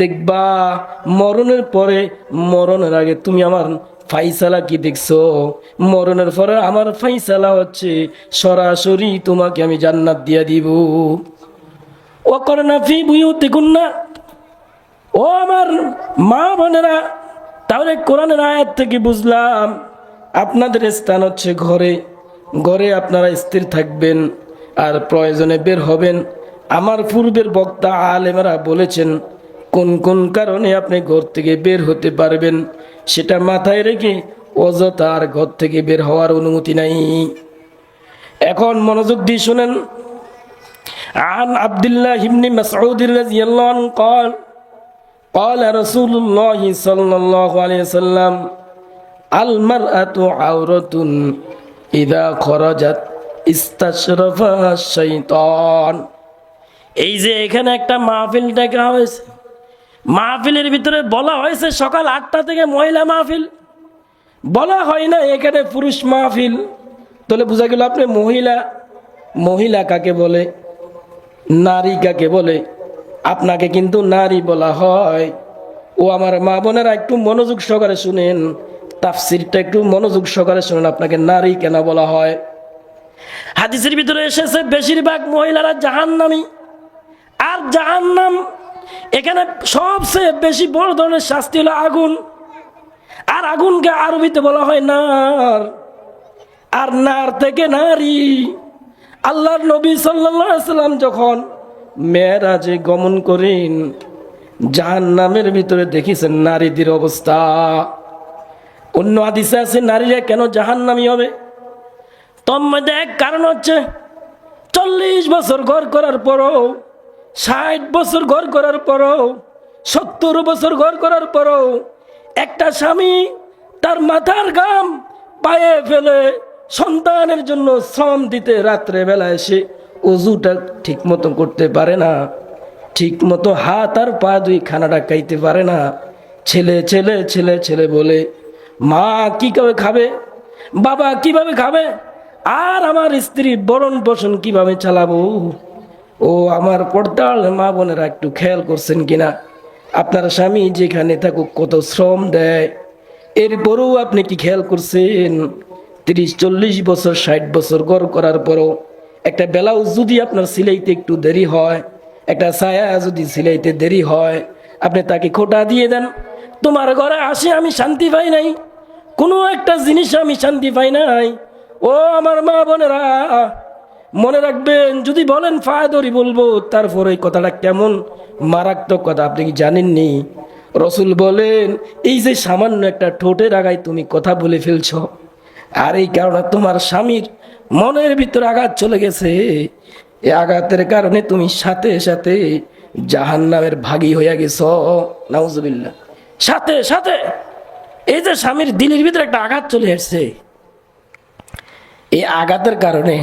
দেখবা, মরণের পরে, মরণের আগে তুমি আমার ফাইসালা কি দেখছ? মরণের পরে আমার ফাইসালা হচ্ছে, সরাসরি তোমাকে আমি জান্নাত দিয়ে দিব। ও করে না ফি বুঝেও দেখুন না ও আমার মা বোনেরা, তাহলে কোরআনের আয়াত থেকে বুঝলাম, আপনাদের স্থান হচ্ছে ঘরে। ঘরে আপনারা স্থির থাকবেন, আর প্রয়োজনে বের হবেন। আমার পূর্বের বক্তা আলেমেরা বলেছেন কোন কোন কারণে আপনি ঘর থেকে বের হতে পারবেন সেটা মাথায় রেখে অযথা আর ঘর থেকে বের হওয়ার অনুমতি নাই এখন মনোযোগ দিয়ে শুনেন عن عبد الله بن مسعود رضي الله عنه قال قال رسول الله صلى الله عليه وسلم المرأة عورة إذا خرجت استشرفها الشيطان এই যে এখানে একটা মাহফিল ডাকা হয়েছে। মাহফিলের ভিতরে বলা হয়েছে সকাল আটটা থেকে মহিলা মাহফিল। বলা হয় না এখানে পুরুষ মাহফিল। তাহলে বোঝা গেল আপনি মহিলা। মহিলা কাকে বলে? নারী কাকে বলে? আপনাকে কিন্তু নারী বলা হয়। ও আমার মা বোনেরা একটু মনোযোগ সহকারে শুনেন। তাফসিরটা একটু মনোযোগ সহকারে শুনেন, আপনাকে নারী কেন বলা হয়? হাদিসের ভিতরে এসেছে, বেশিরভাগ মহিলারা জাহান্নামী। আর জাহান্নাম, এখানে সবচেয়ে বেশি বড় ধরনের শাস্তি হলো আগুন। আর আগুনকে আরবিতে বলা হয় নার। আর নার থেকে নারী। আল্লাহর নবী সাল্লাম যখন মেয়েরাজে গমন করেন জাহান নামের ভিতরে দেখিছেন নারীদের অবস্থা। অন্য আদিসে আছে, নারীরা কেন জাহান নামি হবে মধ্যে এক কারণ হচ্ছে, চল্লিশ বছর ঘর করার পরও ষাট বছর ঘর করার পরও, সত্তর বছর ঘর করার পরও একটা স্বামী তার মাথার গাম পায়ে ফেলে সন্তানের জন্য শ্রম দিতে রাত্রে বেলা এসে অজুটা ঠিক মতো করতে পারে না, ঠিক মতো হাত আর পা দুই খানাটা খাইতে পারে না। ছেলে ছেলে ছেলে ছেলে বলে, মা কি করে খাবে? বাবা কীভাবে খাবে? আর আমার স্ত্রী বরণ পোষণ কীভাবে চালাবো? ও আমার পর্দাল মা বোনেরা একটু খেয়াল করছেন কিনা? আপনার স্বামী যেখানে থাকুক কত শ্রম দেয়? এরপরেও আপনি কি খেয়াল করছেন? তিরিশ, চল্লিশ বছর, ষাট বছর গড় করার পরও একটা ব্লাউজ যদি আপনার সিলাইতে একটু দেরি হয়, একটা ছায়া যদি সিলাইতে দেরি হয়, আপনি তাকে খোটা দিয়ে দেন, তোমার ঘরে আসে আমি শান্তি পাই নাই। কোনো একটা জিনিস আমি শান্তি পাই নাই। ও আমার মা বোনেরা মনে রাখবেন, যদি বলেন ফায়দরি বলব, তারপর এই কথাটা কেমন মারাত্মক কথা, আপনি কি জানেননি? রসুল বলেন, এই যে সামান্য একটা ঠোঁটের আগায় তুমি কথা বলে ফেলছ, আর এই কারণে তোমার স্বামীর মনের ভিতরে আঘাত চলে গেছে এই আঘাতের কারণে তুমি সাথে সাথে জাহান নামের ভাগী হইয়া গেছ। নাউজুবিল্লা সাথে সাথে এই যে স্বামীর দিলের ভিতরে একটা আঘাত চলে আসছে এই আঘাতের কারণে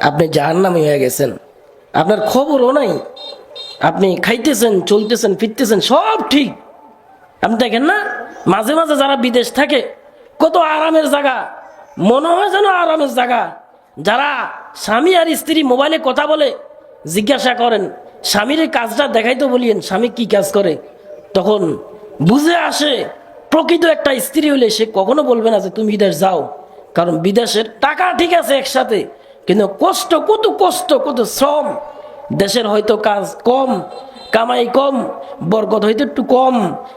আপনি জাহান্নামে হয়ে গেছেন। আপনার খবরও নাই। আপনি খাইতেছেন, চলতেছেন, ফিরতেছেন, সব ঠিক। আপনি দেখেন না, মাঝে মাঝে যারা বিদেশ থাকে, কত আরামের জায়গা। মনে হয় যেন আরামের জায়গা। যারা স্বামী আর স্ত্রী মোবাইলে কথা বলে, জিজ্ঞাসা করেন, স্বামীর কাজটা দেখাইতো বলিয়েন, স্বামী কি কাজ করে? তখন বুঝে আসে, প্রকৃত একটা স্ত্রী হলে সে কখনো বলবে না যে, তুমি বিদেশ যাও। কারণ বিদেশের টাকা ঠিক আছে একসাথে। কিন্তু কষ্ট, কত কষ্ট, কত শ্রম। দেশের হয়তো কাজ কম, কামাই কম, বরকত হয়তো একটু কম,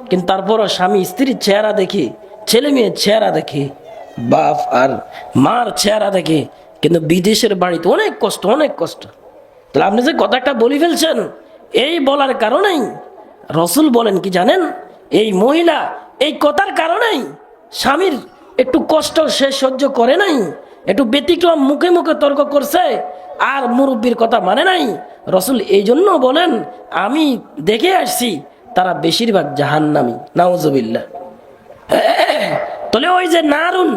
কিন্তু তারপরও স্বামী, স্ত্রীর চেহারা দেখি, ছেলে মেয়ের চেহারা দেখি, বাপ আর মার চেহারা দেখে, কিন্তু বিদেশের বাড়িতে অনেক কষ্ট অনেক কষ্ট। তাহলে আপনি যে কথা একটা বলে ফেলছেন, এই বলার কারণেই রসুল বলেন কি জানেন? এই মহিলা এই কথার কারণেই স্বামীর একটু কষ্ট সে সহ্য করে নাই। একটু ব্যতিক্রম মুখে মুখে তর্ক করছে, আর মুরব্বীর কথা মানে নাই। রসুল এই জন্য বলেন, আমি দেখে আসছি, তারা বেশিরভাগ জাহান্নামি নাউজবিল্লা তাহলে ওই যে নারুন,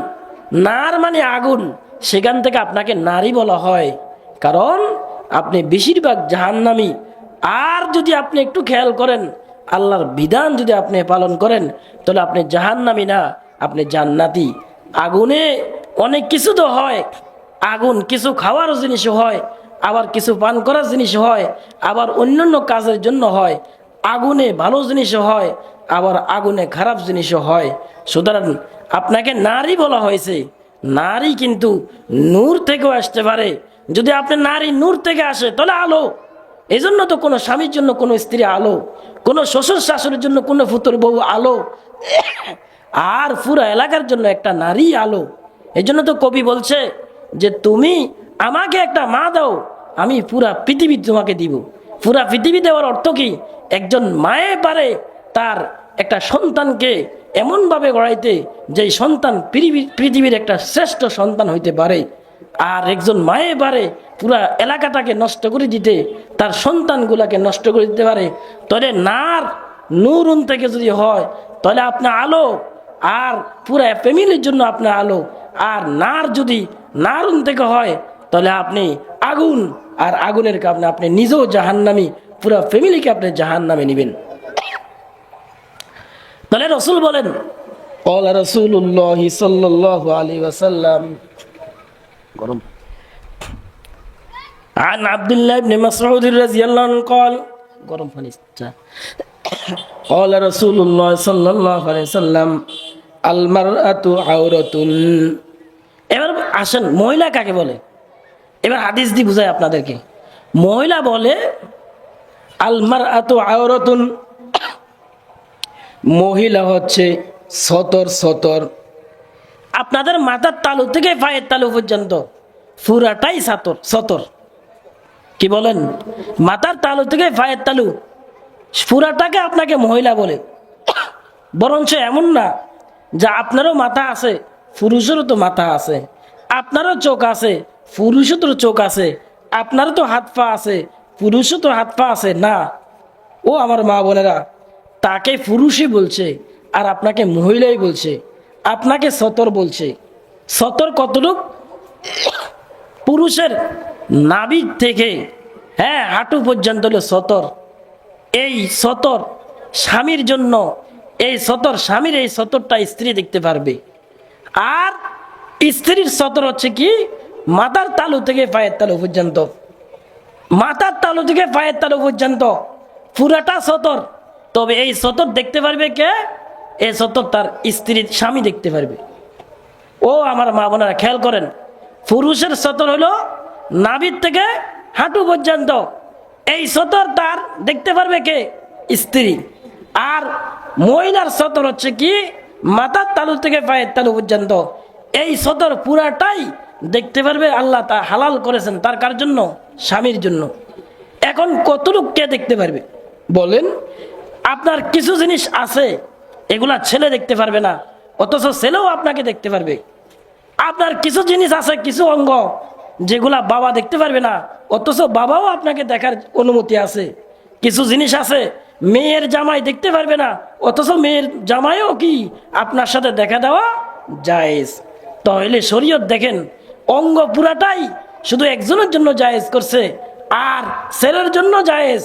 নার মানে আগুন, সেখান থেকে আপনাকে নারী বলা হয়। কারণ আপনি বেশিরভাগ জাহান্নামি, আর যদি আপনি একটু খেয়াল করেন, আল্লাহর বিধান যদি আপনি পালন করেন, তাহলে আপনি জাহান্নামি না, আপনি জান্নাতি। আগুনে অনেক কিছু তো হয়। আগুন কিছু খাওয়ার জিনিস হয়, আবার কিছু পান করার জিনিস হয়, আবার অন্যান্য কাজের জন্য হয়। আগুনে ভালো জিনিসও হয়, আবার আগুনে খারাপ জিনিসও হয়। সুতরাং আপনাকে নারী বলা হয়েছে। নারী কিন্তু নূর থেকেও আসতে পারে। যদি আপনি নারী নূর থেকে আসে, তাহলে আলো। এই জন্য তো কোনো স্বামীর জন্য কোনো স্ত্রী আলো, কোনো শ্বশুর শাশুড়ির জন্য কোনো ফুতুর বউ আলো। আর পুরো এলাকার জন্য একটা নারী আলো। এই জন্য তো কবি বলছে যে তুমি আমাকে একটা মা দাও, আমি পুরা পৃথিবী তোমাকে দিব। পুরা পৃথিবী দেওয়ার অর্থ কি? একজন মায়ে পারে তার একটা সন্তানকে এমনভাবে গড়াইতে যে সন্তান পৃথিবীর পৃথিবীর একটা শ্রেষ্ঠ সন্তান হইতে পারে। আর একজন মায়ে পারে পুরা এলাকাটাকে নষ্ট করে দিতে, তার সন্তানগুলাকে নষ্ট করে দিতে পারে। তবে নার নুরুন থেকে যদি হয়, তাহলে আপনার আলো। আর পুরা ফ্যামিলির জন্য আপনার আলো। আর নার যদি নারুন থেকে হয় তাহলে আপনি আগুন আর আগুনের কারণে আপনি নিজেও জাহান্নামি পুরা ফ্যামিলিকে আপনি জাহান্নামে নেবেন তাহলে রসুল বলেন قال رسول الله صلى الله عليه وسلم গরম عن عبد الله بن مسعود رضي الله عنه قال গরম পানি চা। قال رسول الله صلى الله عليه وسلم المرأة عورة এবার আসেন, মহিলা কাকে বলে? এবার হাদিস দি বুঝাই আপনাদেরকে। মহিলা বলে আলমার আত আওরতুন। মহিলা হচ্ছে সতর সতর। আপনাদের মাথার তালু থেকে পায়ের তালু পর্যন্ত পুরাটাই সাতর, সতর। কি বলেন? মাথার তালু থেকে পায়ের তালু, পুরাটাকে আপনাকে মহিলা বলে। বরঞ্চ এমন না যা আপনারও মাথা আছে, পুরুষেরও তো মাথা আছে। আপনারও চোখ আছে, পুরুষও তো চোখ আছে, আপনারও তো হাত পা আছে, পুরুষও তো হাত পা আছে, না। ও আমার মা বোনেরা, তাকে পুরুষই বলছে আর আপনাকে মহিলাই বলছে, আপনাকে সতর বলছে। সতর কতটুক? পুরুষের নাবিক থেকে হ্যাঁ হাঁটু পর্যন্ত হলো সতর। এই সতর স্বামীর জন্য, এই সতর স্বামীর এই সতরটা স্ত্রী দেখতে পারবে। আর স্ত্রীর সতর হচ্ছে কি? মাথার তালু থেকে পায়ের তালু পর্যন্ত। মাথার তালু থেকে পায়ের তালু পর্যন্ত। পুরাটা সতর। তবে এই সতর দেখতে পারবে কে? এই সতর তার স্ত্রীর স্বামী দেখতে পারবে। ও আমার মা বোনেরা, খেয়াল করেন। পুরুষের সতর হলো নাভির থেকে হাঁটু পর্যন্ত। এই সতর তার দেখতে পারবে কে? স্ত্রী। আর মহিলার সতর হচ্ছে কি? মাথার তালু থেকে পায়ের তালু পর্যন্ত। এই সদর পুরাটাই দেখতে পারবে আল্লাহ তা হালাল করেছেন তার কার জন্য? স্বামীর জন্য। এখন কতটুক কে দেখতে পারবে? বলেন, আপনার কিছু জিনিস আছে, এগুলা ছেলে দেখতে পারবে না, অথচ ছেলেও আপনাকে দেখতে পারবে। আপনার কিছু জিনিস আছে, কিছু অঙ্গ, যেগুলা বাবা দেখতে পারবে না, অথচ বাবাও আপনাকে দেখার অনুমতি আছে। কিছু জিনিস আছে, মেয়ের জামাই দেখতে পারবে না, অথচ মেয়ের জামাইও কি আপনার সাথে দেখা দেওয়া জায়েজ? তাহলে শরীয়ত দেখেন, অঙ্গ পুরাটাই শুধু একজনের জন্য জায়েজ করছে, আর ছেলের জন্য জায়েজ,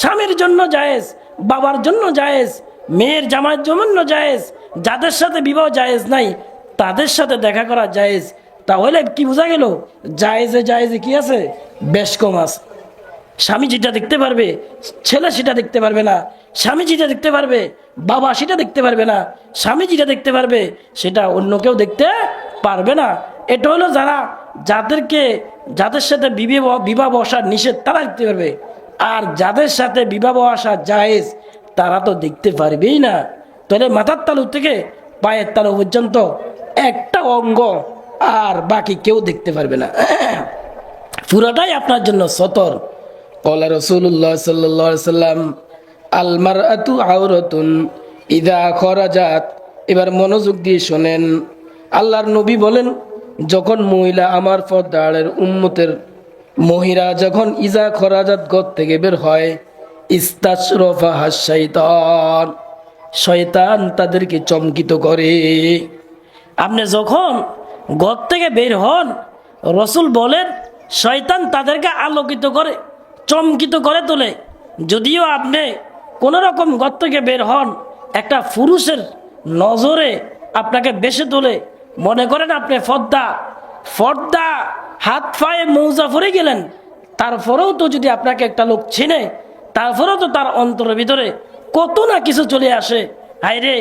স্বামীর জন্য জায়েজ, বাবার জন্য জায়েজ, মেয়ের জামাইয়ের জন্য জায়েজ, যাদের সাথে বিবাহ জায়েজ নাই, তাদের সাথে দেখা করা জায়েজ। তাহলে কি বোঝা গেল? জায়েজে জায়েজে কি আছে? বেশ কম আছে। স্বামী যেটা দেখতে পারবে, ছেলে সেটা দেখতে পারবে না, স্বামী যেটা দেখতে পারবে, বাবা সেটা দেখতে পারবে না, স্বামী যেটা দেখতে পারবে, সেটা অন্য কেউ দেখতে পারবে না। এটা হলো যারা যাদেরকে, যাদের সাথে বিবাহ বসার নিষেধ, তারা দেখতে পারবে। আর যাদের সাথে বিবাহ বসা জায়েজ, তারা তো দেখতে পারবেই না। তাহলে মাথার তালু থেকে পায়ের তালু পর্যন্ত একটা অঙ্গ আর বাকি কেউ দেখতে পারবে না। পুরোটাই আপনার জন্য সতর। কলা রসুল্লাহ সাল্লাম আলমার আতু আওরতুন ইদা খরাজাত এবার মনোযোগ দিয়ে শোনেন। আল্লাহর নবী বলেন, যখন মহিলা আমার পর্দাড়ের উম্মতের মহিলা যখন ইজা খরাজাত গত থেকে বের হয়, ইস্তাশরফা হাসাইতান শয়তান তাদেরকে চমকিত করে। আপনি যখন ঘর থেকে বের হন, রসুল বলেন, শয়তান তাদেরকে আলোকিত করে। চমকিত করে তোলে। যদিও আপনি কোনো রকম ঘর থেকে বের হন, একটা পুরুষের নজরে আপনাকে বেশি তোলে। মনে করেন আপনি ফর্দা। ফর্দা হাত পায়ে মৌজা পরে গেলেন, তারপরেও তো যদি আপনাকে একটা লোক চিনে, তারপরেও তো তার অন্তরের ভিতরে কত না কিছু চলে আসে। হাই রে,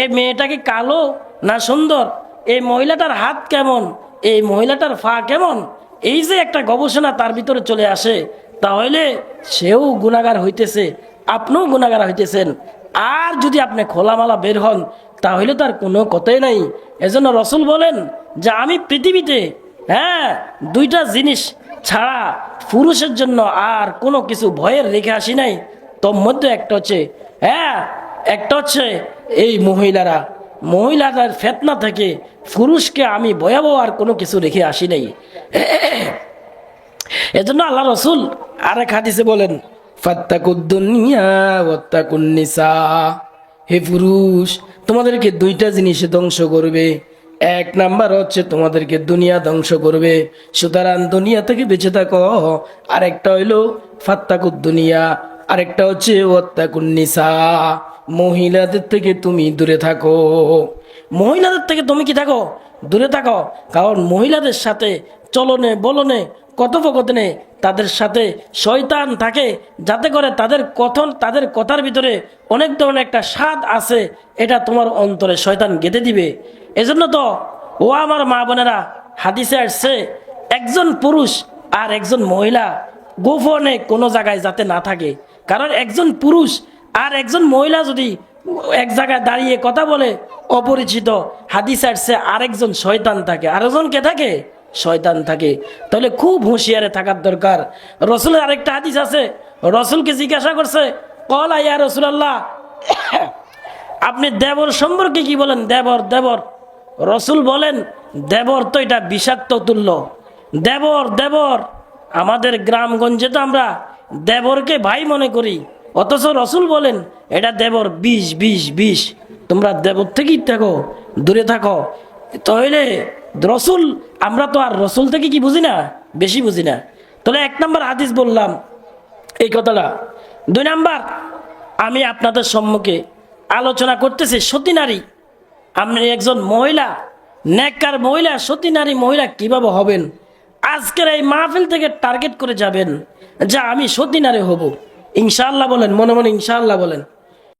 এই মেয়েটাকে কালো না সুন্দর? এই মহিলাটার হাত কেমন? এই মহিলাটার ফা কেমন? এই যে একটা গবেষণা তার ভিতরে চলে আসে। তাহলে সেও গুণাগার হইতেছে, আপনিও গুণাগার হইতেছেন। আর যদি আপনি খোলামালা বের হন, তাহলে তার কোনো কথাই নাই। এজন্য রসুল বলেন যে, আমি পৃথিবীতে হ্যাঁ দুইটা জিনিস ছাড়া পুরুষের জন্য আর কোনো কিছু ভয়ের রেখে আসি নাই। তোর মধ্যে একটা হচ্ছে হ্যাঁ একটা হচ্ছে এই মহিলারা। মহিলাদের ফেতনা থেকে পুরুষকে আমি ভয়াবহ আর কোনো কিছু রেখে আসি নাই। এজন্য আল্লাহ রসুল আরেক হাদিসে বলেন ফাত্তাকুদ্দুনিয়া হে পুরুষ, তোমাদেরকে দুইটা জিনিসে ধ্বংস করবে। এক নাম্বার হচ্ছে তোমাদেরকে দুনিয়া ধ্বংস করবে। সুতরাং দুনিয়া থেকে বেঁচে থাকো। আরেকটা হইল ফাত্তাকুদ্দুনিয়া আরেকটা হচ্ছে ওয়াত্তাকুন্নিসা মহিলাদের থেকে তুমি দূরে থাকো। মহিলাদের থেকে তুমি কি থাকো? দূরে থাকো। কারণ মহিলাদের সাথে চলনে, বলনে কথোপকথনে তাদের সাথে শয়তান থাকে, যাতে করে তাদের কথন, তাদের কথার ভিতরে অনেক ধরনের একটা স্বাদ আছে, এটা তোমার অন্তরে শয়তান গেঁথে দিবে। এজন্য তো ও আমার মা বোনেরা হাদিসে আসছে, একজন পুরুষ আর একজন মহিলা গোপনে কোনো জায়গায় যাতে না থাকে। কারণ একজন পুরুষ আর একজন মহিলা যদি এক জায়গায় দাঁড়িয়ে কথা বলে, অপরিচিত হাদিস আসছে আরেকজন শয়তান থাকে। আরেকজন কে থাকে? শয়তান থাকে। তাহলে খুব হুঁশিয়ারে থাকার দরকার। রসুলের আরেকটা হাদিস আছে, রসুলকে জিজ্ঞাসা করছে, কল আইয়া রসুলাল্লাহ, আপনি দেবর সম্পর্কে কি বলেন? দেবর দেবর। রসুল বলেন, দেবর তো এটা বিষাক্ত তুল্য। দেবর দেবর, আমাদের গ্রামগঞ্জে তো আমরা দেবরকে ভাই মনে করি। অথচ রসুল বলেন, এটা দেবর বিষ বিষ বিষ। তোমরা দেবর থেকেই থাকো, দূরে থাকো। তাহলে রসুল, আমরা তো আর রসুল থেকে কি বুঝি না? বেশি বুঝি না। তাহলে এক নম্বর হাদিস বললাম এই কথাটা। দুই নাম্বার, আমি আপনাদের সম্মুখে আলোচনা করতেছি, সতী নারী। আপনি একজন মহিলা, নেককার মহিলা, সতী নারী মহিলা কীভাবে হবেন? আজকের এই মাহফিল থেকে টার্গেট করে যাবেন যা আমি সতী নারী হব। ইনশাআল্লাহ বলেন, মনে মনে ইনশাআল্লাহ বলেন।